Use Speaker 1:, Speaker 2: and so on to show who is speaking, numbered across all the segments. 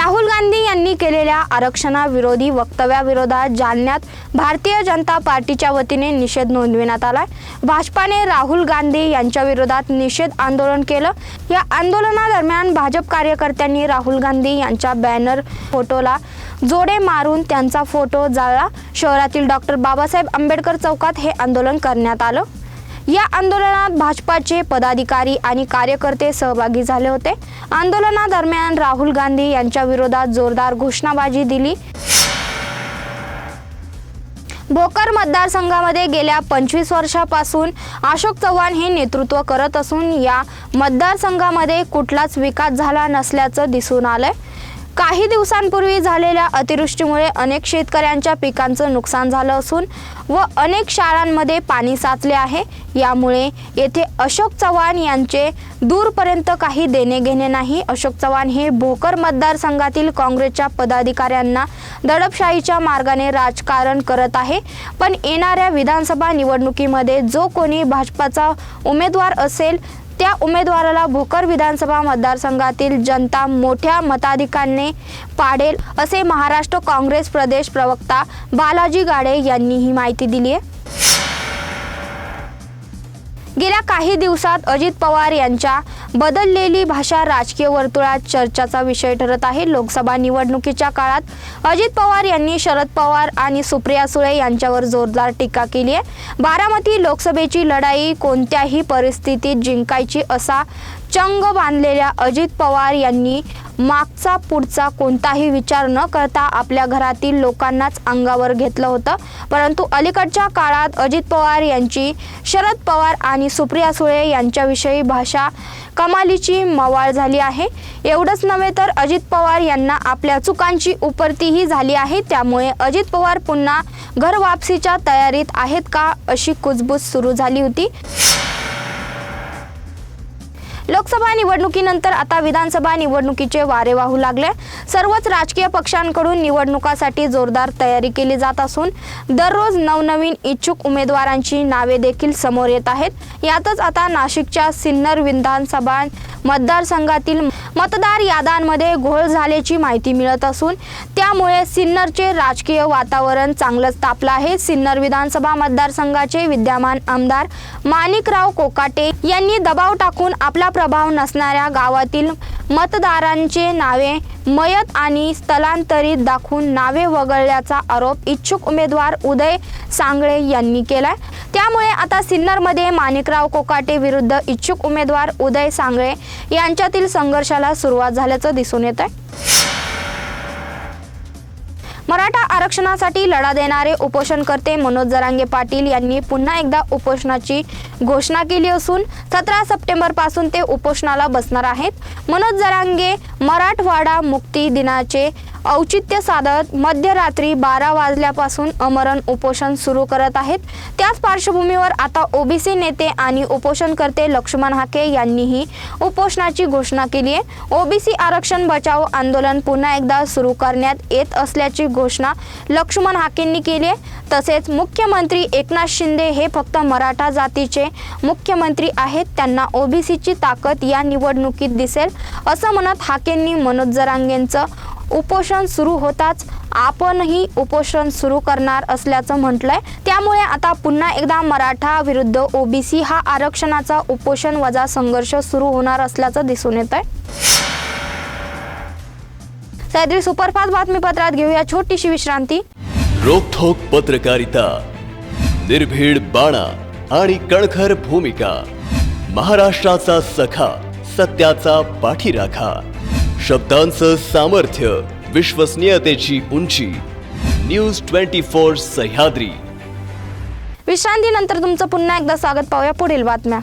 Speaker 1: राहुल गांधी यांनी केलेल्या आरक्षणाविरोधी वक्तव्याविरोधात जालन्यात भारतीय जनता पार्टीच्या वतीने निषेध नोंदविण्यात आलाय. भाजपाने राहुल गांधी यांच्या विरोधात निषेध आंदोलन केलं. या आंदोलनादरम्यान भाजप कार्यकर्त्यांनी राहुल गांधी यांच्या बॅनर फोटोला जोडे मारून त्यांचा फोटो जाळला. शहरातील डॉक्टर बाबासाहेब आंबेडकर चौकात हे आंदोलन करण्यात आलं. या आंदोलनात भाजपाचे पदाधिकारी आणि कार्यकर्ते सहभागी झाले होते. आंदोलनादरम्यान राहुल गांधी यांच्या विरोधात जोरदार घोषणाबाजी दिली. भोकर मतदारसंघामध्ये गेल्या पंचवीस वर्षापासून अशोक चव्हाण हे नेतृत्व करत असून या मतदारसंघामध्ये कुठलाच विकास झाला नसल्याचं दिसून आलंय. काही दिवसांपूर्वी झालेल्या अतिवृष्टीमुळे अनेक शेतकऱ्यांच्या पिकांचं नुकसान झालं असून व अनेक शाळांमध्ये पाणी साचले आहे. यामुळे येथे अशोक चव्हाण यांचे दूरपर्यंत काही देणे घेणे नाही. अशोक चव्हाण हे भोकर मतदारसंघातील काँग्रेसच्या पदाधिकाऱ्यांना दडपशाहीच्या मार्गाने राजकारण करत आहे. पण येणाऱ्या विधानसभा निवडणुकीमध्ये जो कोणी भाजपाचा उमेदवार असेल त्या उमेदवाराला भोकर विधानसभा मतदारसंघातील जनता मोठ्या मताधिकाने पाडेल असे महाराष्ट्र काँग्रेस प्रदेश प्रवक्ता बालाजी गाडे यांनी ही माहिती दिली आहे गेल्या काही दिवसात अजित पवार यांच्या बदललेली भाषा राजकीय वर्तुळात चर्चाचा विषय ठरत आहे. लोकसभा निवडणुकीच्या काळात अजित पवार यांनी शरद पवार आणि सुप्रिया सुळे यांच्यावर जोरदार टीका केली आहे. बारामती लोकसभेची लढाई कोणत्याही परिस्थितीत जिंकायची असा चंग बांधलेल्या अजित पवार यांनी मागचा पुढचा कोणताही विचार न करता आपल्या घरातील लोकांनाच अंगावर घेतलं होतं. परंतु अलीकडच्या काळात अजित पवार यांची शरद पवार आणि सुप्रिया सुळे यांच्याविषयी भाषा कमालीची मवाळ झाली आहे. एवढंच नव्हे तर अजित पवार यांना आपल्या चुकांची उपरतीही झाली आहे. त्यामुळे अजित पवार पुन्हा घरवापसीच्या तयारीत आहेत का अशी कुजबूज सुरू झाली होती. लोकसभा निवडणुकीनंतर आता विधानसभा निवडणुकीचे वारे वाहू लागले. सर्वच राजकीय पक्षांकडून निवडणुकासाठी जोरदार तयारी केली जात असून दररोज नवनवीन इच्छुक उमेदवारांची नावे देखील समोर येत आहेत. यातच आता नाशिकच्या सिन्नर विधानसभा मतदारसंघातील मतदार याद्यांमध्ये घोळ झाल्याची माहिती मिळत असून त्यामुळे सिन्नरचे राजकीय वातावरण चांगलंच तापलं आहे. सिन्नर विधानसभा मतदारसंघाचे विद्यमान आमदार माणिकराव कोकाटे यांनी दबाव टाकून आपला प्रभाव नसणाऱ्या गावातील मतदारांचे नावे मयत आणि स्थलांतरित दाखवून नावे वगळल्याचा आरोप इच्छुक उमेदवार उदय सांगळे यांनी केलाय. त्यामुळे आता सिन्नरमध्ये माणिकराव कोकाटे विरुद्ध इच्छुक उमेदवार उदय सांगळे यांच्यातील संघर्षाला सुरुवात झाल्याचं दिसून येत आहे मराठा आरक्षणासाठी लढा देणारे उपोषणकर्ते मनोज जरांगे पाटील यांनी पुन्हा एकदा उपोषणाची घोषणा केली असून सतरा सप्टेंबरपासून ते उपोषणाला बसणार आहेत. मनोज जरांगे मराठवाडा मुक्ती दिनाचे औचित्य साधत मध्यरात्री बारा वाजल्यापासून अमरण उपोषण सुरू करत आहेत. त्याच पार्श्वभूमीवर आता ओबीसी नेते आणि उपोषणकर्ते लक्ष्मण हाके यांनीही उपोषणाची घोषणा केली आहे. ओबीसी आरक्षण बचाव आंदोलन पुन्हा एकदा सुरू करण्यात येत असल्याची घोषणा लक्ष्मण हाकेंनी केली आहे. तसेच मुख्यमंत्री एकनाथ शिंदे हे फक्त मराठा जातीचे मुख्यमंत्री आहेत. त्यांना ओबीसीची ताकद या निवडणुकीत दिसेल असं म्हणत हाकेंनी मनोज जरांगेंचं उपोषण सुरू होताच आपणही उपोषण सुरू करणार असल्याचं म्हटलंय. त्यामुळे आता पुन्हा एकदा मराठा विरुद्ध ओबीसी हा आरक्षणाचा उपोषण वजा संघर्ष सुरू होणार असल्याचं दिसून येत आहे सह्याद्री सुपरफास्ट बातमीपत्रात घेऊया छोटीशी विश्रांती.
Speaker 2: रोखोक पत्रकारिता निर्भीड बाणा आणि कणखर भूमिका महाराष्ट्राचा सखा सत्याचा पाठीराखा. शब्दांचं सामर्थ्य विश्वसनीयतेची उंची. News twenty four Sahyadri.
Speaker 1: विश्रांतीनंतर तुमचं पुन्हा एकदा स्वागत पाहूया. पुढील बातम्या.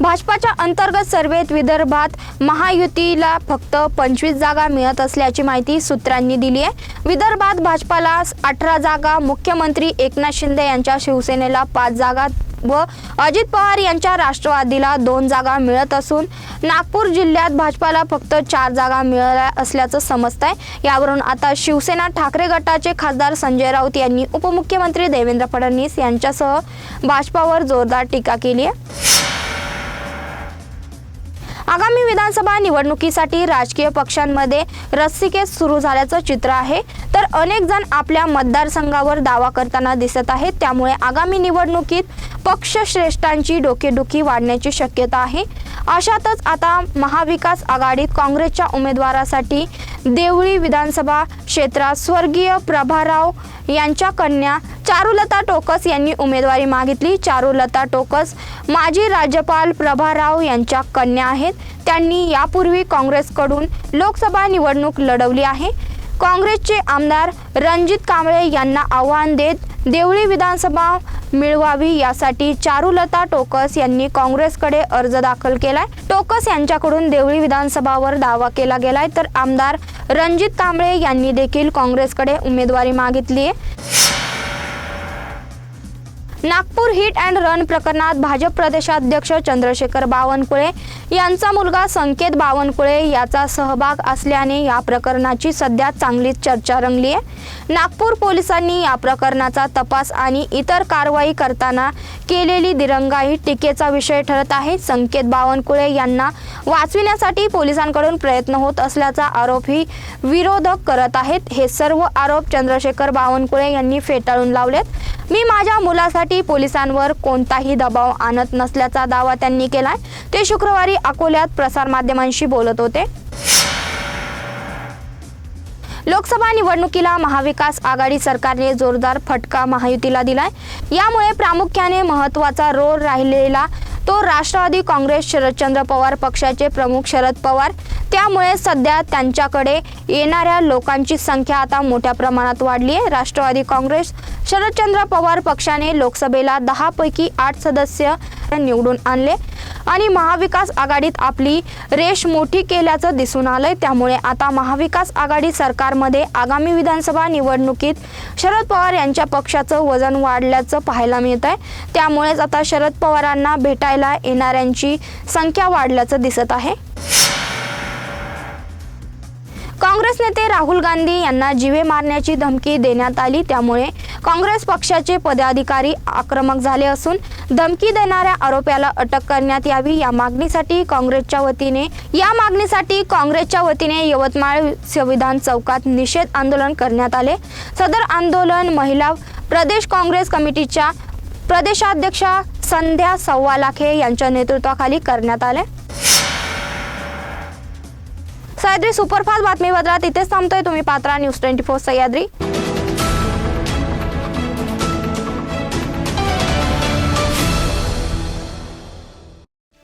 Speaker 1: भाजपाच्या अंतर्गत सर्वेत विदर्भात महायुतीला फक्त पंचवीस जागा मिळत असल्याची माहिती सूत्रांनी दिली आहे. विदर्भात भाजपाला अठरा जागा मुख्यमंत्री एकनाथ शिंदे यांच्या शिवसेनेला पाच जागा व अजित पवार यांच्या राष्ट्रवादीला दोन जागा मिळत असून नागपूर जिल्ह्यात भाजपाला फक्त चार जागा मिळाल्या असल्याचं समजत आहे यावरून आता शिवसेना ठाकरे गटाचे खासदार संजय राऊत यांनी उपमुख्यमंत्री देवेंद्र फडणवीस यांच्यासह भाजपावर जोरदार टीका केली आहे. आगामी विधानसभा निवडणुकीसाठी राजकीय पक्षांमध्ये रस्सीकेस सुरू झाल्याचं चित्र आहे. तर अनेक जण आपल्या मतदारसंघावर दावा करताना दिसत आहेत. त्यामुळे आगामी निवडणुकीत पक्षश्रेष्ठांची डोकेदुखी वाढण्याची शक्यता आहे. अशातच आता महाविकास आघाडीत काँग्रेसच्या उमेदवारासाठी देवळी विधानसभा क्षेत्रात स्वर्गीय प्रभाराव यांच्या कन्या चारुलता टोकस यांनी उमेदवारी मागितली. चारुलता टोकस माजी राज्यपाल प्रभाराव यांच्या कन्या आहेत. त्यांनी यापूर्वी काँग्रेसकडून लोकसभा निवडणूक लढवली आहे. काँग्रेसचे आमदार रणजित कांबळे यांना आव्हान देत देवळी विधानसभा मिळवावी यासाठी चारुलता टोकस यांनी काँग्रेसकडे अर्ज दाखल केलाय. टोकस यांच्याकडून देवळी विधानसभावर दावा केला गेलाय तर आमदार रणजित कांबळे यांनी देखील काँग्रेसकडे उमेदवारी मागितली आहे नागपूर हिट अँड रन प्रकरणात भाजप प्रदेशाध्यक्ष चंद्रशेखर बावनकुळे यांचा मुलगा संकेत बावनकुळे याचा सहभाग असल्याने या प्रकरणाची सध्या चांगलीच चर्चा रंगली आहे. नागपूर पोलिसांनी या प्रकरणाचा तपास आणि इतर कारवाई करताना केलेली दिरंगाई टीकेचा विषय ठरत आहे. संकेत बावनकुळे यांना वाचविण्यासाठी पोलिसांकडून प्रयत्न होत असल्याचा आरोपही विरोधक करत आहेत. हे सर्व आरोप चंद्रशेखर बावनकुळे यांनी फेटाळून लावलेत. मी माझ्या मुलासाठी पोलिसांवर कोणताही दबाव आणत नसल्याचा दावा त्यांनी केलाय. ते शुक्रवारी अकोल्यात प्रसारमाध्यमांशी बोलत होते. लोकसभा निवडणुकीला महाविकास आघाडी सरकारने जोरदार फटका महायुतीला दिलाय. यामुळे प्रामुख्याने महत्त्वाचा रोल राहिलेला तो राष्ट्रवादी काँग्रेस शरदचंद्र पवार पक्षाचे प्रमुख शरद पवार. त्यामुळे सध्या त्यांच्याकडे येणाऱ्या लोकांची संख्या आता मोठ्या प्रमाणात वाढली आहे. राष्ट्रवादी काँग्रेस शरदचंद्र पवार पक्षाने लोकसभेला दहापैकी आठ सदस्य निवडून आणले. आणि महाविकास आघाडीत आपली रेश मोठी केल्याचं दिसून आलंय. त्यामुळे आता महाविकास आघाडी सरकारमध्ये आगामी विधानसभा निवडणुकीत शरद पवार यांच्या पक्षाचं वजन वाढल्याचं पाहायला मिळत आहे त्यामुळेच आता शरद पवारांना भेटायला येणाऱ्यांची संख्या वाढल्याचं दिसत आहे. काँग्रेस नेते राहुल गांधी यांना जीवे मारण्याची धमकी देण्यात आली. त्यामुळे काँग्रेस पक्षाचे पदाधिकारी आक्रमक झाले असून धमकी देणाऱ्या आरोप्याला अटक करण्यात यावी या मागणीसाठी काँग्रेसच्या वतीने या मागणीसाठी काँग्रेसच्या वतीने यवतमाळ संविधान चौकात निषेध आंदोलन करण्यात आले. सदर आंदोलन महिला प्रदेश काँग्रेस कमिटीच्या प्रदेशाध्यक्षा संध्या सव्वालाखे यांच्या नेतृत्वाखाली करण्यात आले. सह्याद्री सुपरफास्ट बातमीपत्रात इथेच थांबतोय. तुम्ही पात्रा न्यूज ट्वेंटी फोर सह्याद्री.